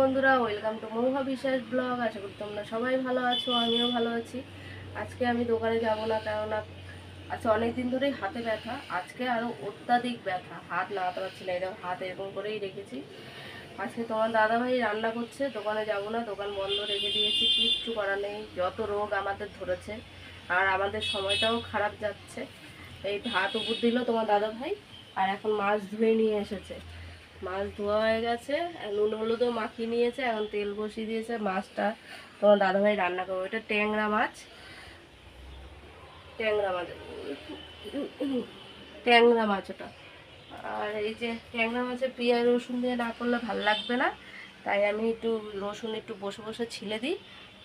বন্ধুরা welcome to মহুয়া বিশ্বাস blog আশা করি তোমরা সবাই ভালো আছো, আমিও ভালো আছি। আজকে আমি দোকানে যাব না, কেননা আচ্ছা অনেক দিন ধরেই হাতে ব্যথা। আজকে আরও অত্যাধিক ব্যথা, হাত নাড়াতে পারছি না এরকম হাত এরকম করেই রেখেছি। আজকে তোমার দাদাভাই রান্না করছে, দোকানে যাব না, দোকান বন্ধ রেখে দিয়েছি, কিচ্ছু করার নেই, যত রোগ আমাদের ধরেছে, আর আমাদের সময়টাও খারাপ যাচ্ছে। এই ভাত উপর দিল তোমার দাদাভাই, আর এখন মাছ ধুয়ে নিয়ে এসেছে। মাছ ধোয়া হয়ে গেছে নুন হলুদও মাখিয়ে নিয়েছে, এখন তেল বসিয়ে দিয়েছে মাছটা। তোমার দাদাভাই রান্না করব, এটা ট্যাংরা মাছ। ট্যাংরা মাছ ট্যাংরা মাছ ওটা। আর এই যে ট্যাংরা মাছে পেঁয়াজ রসুন দিয়ে না করলে ভালো লাগবে না, তাই আমি একটু রসুন একটু বসে বসে ছিলে দিই।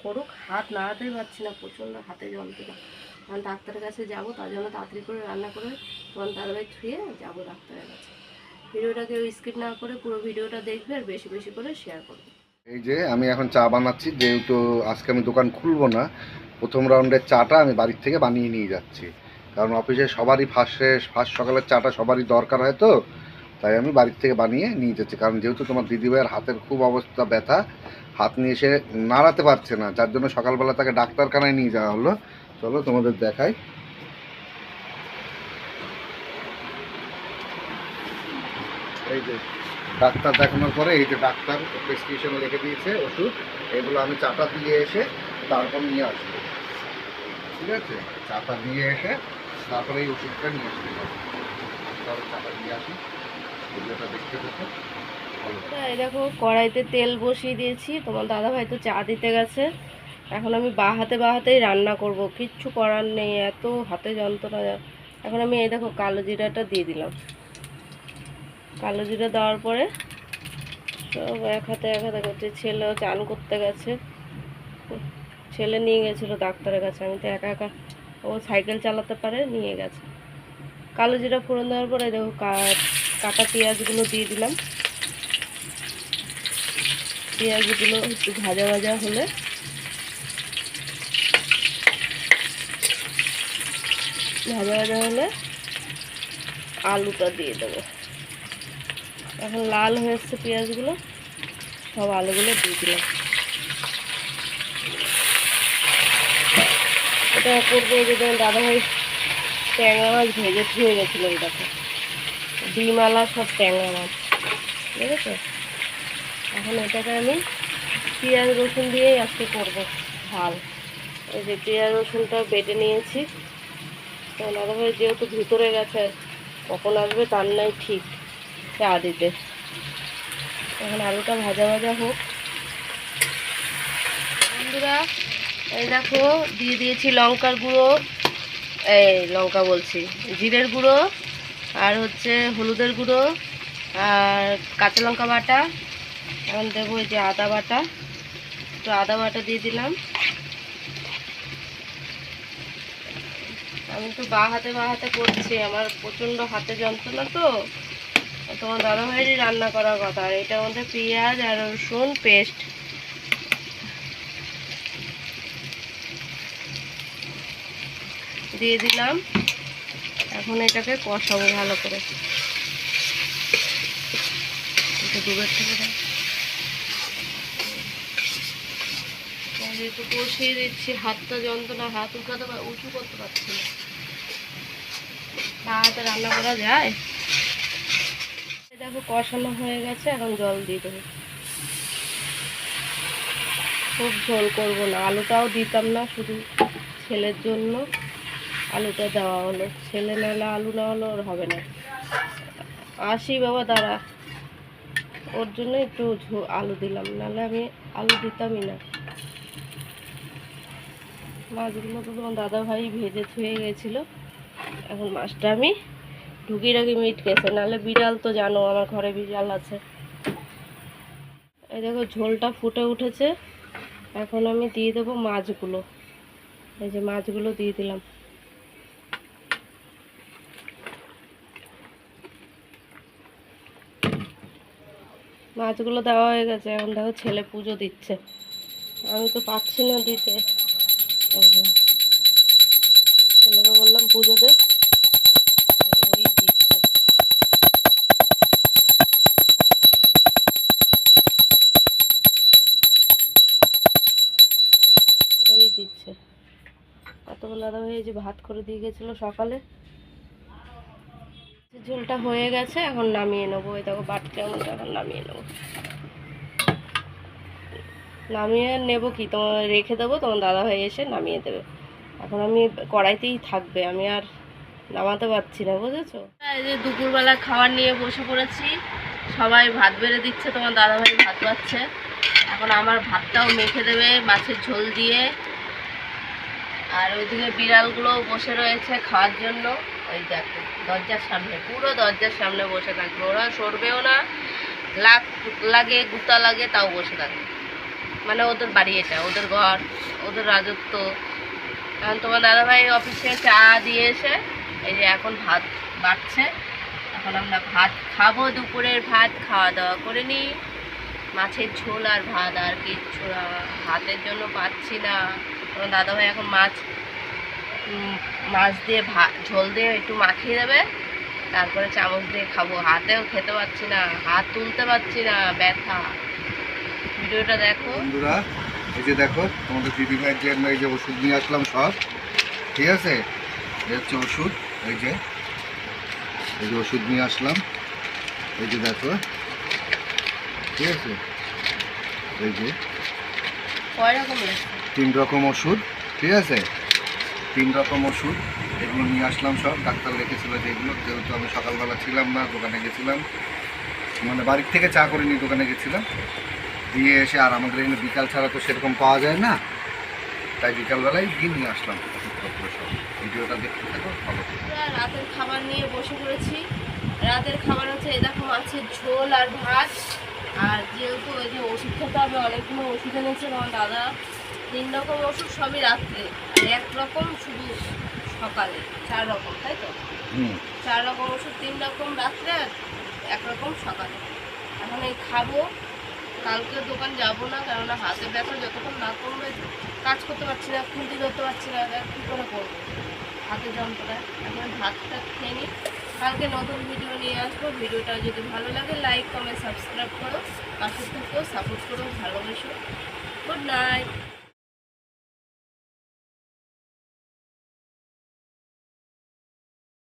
করুক, হাত নাড়াতেই পারছি না, প্রচণ্ড হাতে যন্ত্রণা। কারণ ডাক্তারের কাছে যাব, তার জন্য তাড়াতাড়ি করে রান্না করে তোমার দাদাভাই ধুয়ে যাব ডাক্তারের কাছে। ভিডিওটাকে স্কিপ না করে পুরো ভিডিওটা দেখবে আর বেশি বেশি করে শেয়ার করবে। এই যে আমি এখন চা বানাচ্ছি, যেহেতু আজকে আমি দোকান খুলবো না, প্রথম রাউন্ডের চাটা আমি বাড়ির থেকে বানিয়ে নিয়ে যাচ্ছি। কারণ অফিসে সবারই ফার্স্টে ফার্স্ট সকালের চাটা সবারই দরকার হয় তো, তাই আমি বাড়ির থেকে বানিয়ে নিয়ে যাচ্ছি। কারণ যেহেতু তোমার দিদিভাইয়ের হাতের খুব অবস্থা ব্যথা, হাত নিয়ে এসে নাড়াতে পারছে না, যার জন্য সকালবেলা তাকে ডাক্তারখানায় নিয়ে যাওয়া হলো। চলো তোমাদের দেখাই। এই যে ডাক্তার দেখানোর পরে এই যে ডাক্তার প্রেসক্রিপশন লিখে দিয়েছে ওষুধ, এগুলো আমি চাটা দিয়ে এসে তারপর নিয়ে আসব। ঠিক আছে? চাটা দিয়ে এসে তারপরে এই ওষুধটা নিয়ে আসতে হবে। চাটা আসি। দেখতে এই দেখো, কড়াইতে তেল বসিয়ে দিয়েছি। তোমার দাদা ভাই তো চা দিতে গেছে। এখন আমি বা হাতে বা হাতেই রান্না করব। কিচ্ছু করার নেই, এত হাতে যন্ত্রণা। এখন আমি এই দেখো কালো জিরাটা দিয়ে দিলাম। কালো জিরা দেওয়ার পরে সব এক হাতে এক হাতে করছে। ছেলেও চান করতে গেছে। ছেলে নিয়ে গেছিল ডাক্তারের কাছে। আমি তো একা একা ও সাইকেল চালাতে পারে, নিয়ে গেছে। কালো জিরা ফোড়ন দেওয়ার পরে দেখো কাটা পেঁয়াজগুলো দিয়ে দিলাম। পেঁয়াজগুলো একটু ভাজা ভাজা হলে ভাজা ভাজা হলে আলুটা দিয়ে দেবো। এখন লাল হয়ে এসছে পেঁয়াজগুলো, সব আলুগুলো দিয়ে দিলাম। এটা করব যে দাদাভাই ট্যাংরা মাছ ভেজে ধুয়ে গেছিল এটাকে ডিমালা সব ট্যাংরা মাছ ঠিক আছে এখন এটাকে আমি পেঁয়াজ রসুন দিয়েই আজকে করব ঝাল। এই যে পেঁয়াজ রসুনটা বেটে নিয়েছি। তো দাদাভাই যেহেতু ভিতরে গেছে, কখন আসবে তার নাই ঠিক। চা দিতে এখন আলুটা ভাজা ভাজা হোক। বন্ধুরা, এই দেখো, দিয়ে দিয়েছি লঙ্কার গুঁড়ো। এই লঙ্কা বলছি, জিরের গুঁড়ো আর হচ্ছে হলুদের গুঁড়ো আর কাঁচা লঙ্কা বাটা। এখন দেবো এই যে আদা বাটা। একটু আদা বাটা দিয়ে দিলাম। আমি তো বা হাতে বা হাতে করছি, আমার প্রচণ্ড হাতে যন্ত্রণা তো। তোমার দাদা ভাইয়েরই রান্না করার কথা, আর এটার মধ্যে পেঁয়াজ আর রসুন পেস্ট দিয়ে দিলাম। এখন এটাকে কষাবো ভালো করে। থেকে দাও। কষিয়ে দিচ্ছি, হাতটা যন্ত্রণা, হাত উঠাতে উঁচু করতে পারছি না। হাতে রান্না করা যায়? দেখো কষানো হয়ে গেছে, এখন জল দিয়ে দেবো। খুব ঝোল করব না, আলুটাও দিতাম না, শুধু ছেলের জন্য আলুটা দেওয়া হলো। ছেলে নাহলে আলু না হলে ওর হবে না। আসি বাবা, দাঁড়া। ওর জন্য একটু আলু দিলাম, নাহলে আমি আলু দিতামই না। মাছগুলো তো তোমার দাদা ভাই ভেজে থুয়ে গেছিল। এখন মাছটা আমি ঢুকিয়ে রাখি মিট কেসে, নাহলে বিড়াল তো জানো আমার ঘরে বিড়াল আছে। এই দেখো ঝোলটা ফুটে উঠেছে, এখন আমি দিয়ে দেবো মাছগুলো। এই যে মাছগুলো দিয়ে দিলাম। মাছগুলো দেওয়া হয়ে গেছে, এখন দেখো ছেলে পুজো দিচ্ছে। আমি তো পাচ্ছি না দিতে। ছেলেকে বললাম পুজো দে। করে দিয়ে গেছিল সকালে। ঝোলটা হয়ে গেছে, এখন নামিয়ে নেব। ওই দেখো বাটকে আমি এখন নামিয়ে নেব। নামিয়ে নেব কি? তোমার রেখে দেবো, তোমার দাদা ভাই এসে নামিয়ে দেবে। এখন আমি কড়াইতেই থাকবে, আমি আর নামাতে পারছি না, বুঝেছ? এই যে দুপুরবেলা খাবার নিয়ে বসে পড়েছি, সবাই ভাত বেড়ে দিচ্ছে, তোমার দাদা ভাই ভাত পাচ্ছে এখন আমার ভাতটাও মেখে দেবে, মাছের ঝোল দিয়ে। আর ওইদিকে বিড়ালগুলো বসে রয়েছে খাওয়ার জন্য। ওই দেখো, দরজার সামনে, পুরো দরজার সামনে বসে থাকবে। ওরা সরবেও না লাগ লাগে, গুতা লাগে, তাও বসে থাকবে মানে ওদের বাড়ি এটা, ওদের ঘর, ওদের রাজত্ব। এখন তোমার দাদাভাই অফিসে চা দিয়ে এসে, এই যে এখন ভাত বাড়ছে। এখন আমরা ভাত খাব দুপুরের ভাত, খাওয়া দাওয়া করে নিই। মাছের ঝোল আর ভাত, আর কিচ্ছু ভাতের জন্য পাচ্ছি না। তোমার দাদাভাই এখন মাছ মাছ দিয়ে ভা ঝোল দিয়ে একটু মাখিয়ে দেবে। তারপরে চামচ দিয়ে খাব। হাতেও খেতে পারছি না হাত তুলতে পারছি না ব্যথা। ভিডিওটা দেখো। বন্ধুরা এই যে দেখো তোমাদের দিদিভাইয়ের জন্য এই যে ওষুধ নিয়ে আসলাম সব। ঠিক আছে? এই হচ্ছে ওষুধ এই যে এই যে ওষুধ নিয়ে আসলাম। এই যে দেখো ঠিক আছে? এই যে কয় রকমের? তিন রকম ওষুধ, ঠিক আছে? তিন রকম ওষুধ, এগুলো নিয়ে আসলাম সব। ডাক্তার লিখেছিল যেগুলো যেহেতু আমি সকালবেলা ছিলাম না, দোকানে গেছিলাম। মানে বাড়ির থেকে চা করে নিয়ে দোকানে গেছিলাম। দিয়ে এসে, আর আমাদের এখানে বিকাল ছাড়া তো সেরকম পাওয়া যায় না। তাই বিকালবেলায় গিয়ে নিয়ে আসলাম ওষুধপত্র সব। ভিডিওটা দেখতে থাকো রাতের খাবার নিয়ে বসে পড়েছি। রাতের খাবার হচ্ছে দেখো মাছের ঝোল আর ভাত। আর যেহেতু ওই যে ওষুধ খেতে হবে, অনেকগুলো ওষুধ এনেছে আমার দাদা। তিন রকম ওষুধ সবই রাত্রে। আর এক রকম শুধু সকালে চার রকম তাই তো? চার রকম ওষুধ তিন রকম রাত্রে আর এক রকম সকালে। এখন এই খাব কালকে দোকান যাব না কেননা হাতে ব্যথা যতক্ষণ না কমবে কাজ করতে পারছি না খুঁটি ধরতে পারছি না কী করে করব? হাতে যন্ত্রণা এখন ভাতটা খেয়ে নিই। কালকে নতুন ভিডিও নিয়ে আসব। ভিডিওটা যদি ভালো লাগে লাইক কমেন্ট সাবস্ক্রাইব করো। পাশে থেকেও সাপোর্ট করো। ভালোবেসো। Good night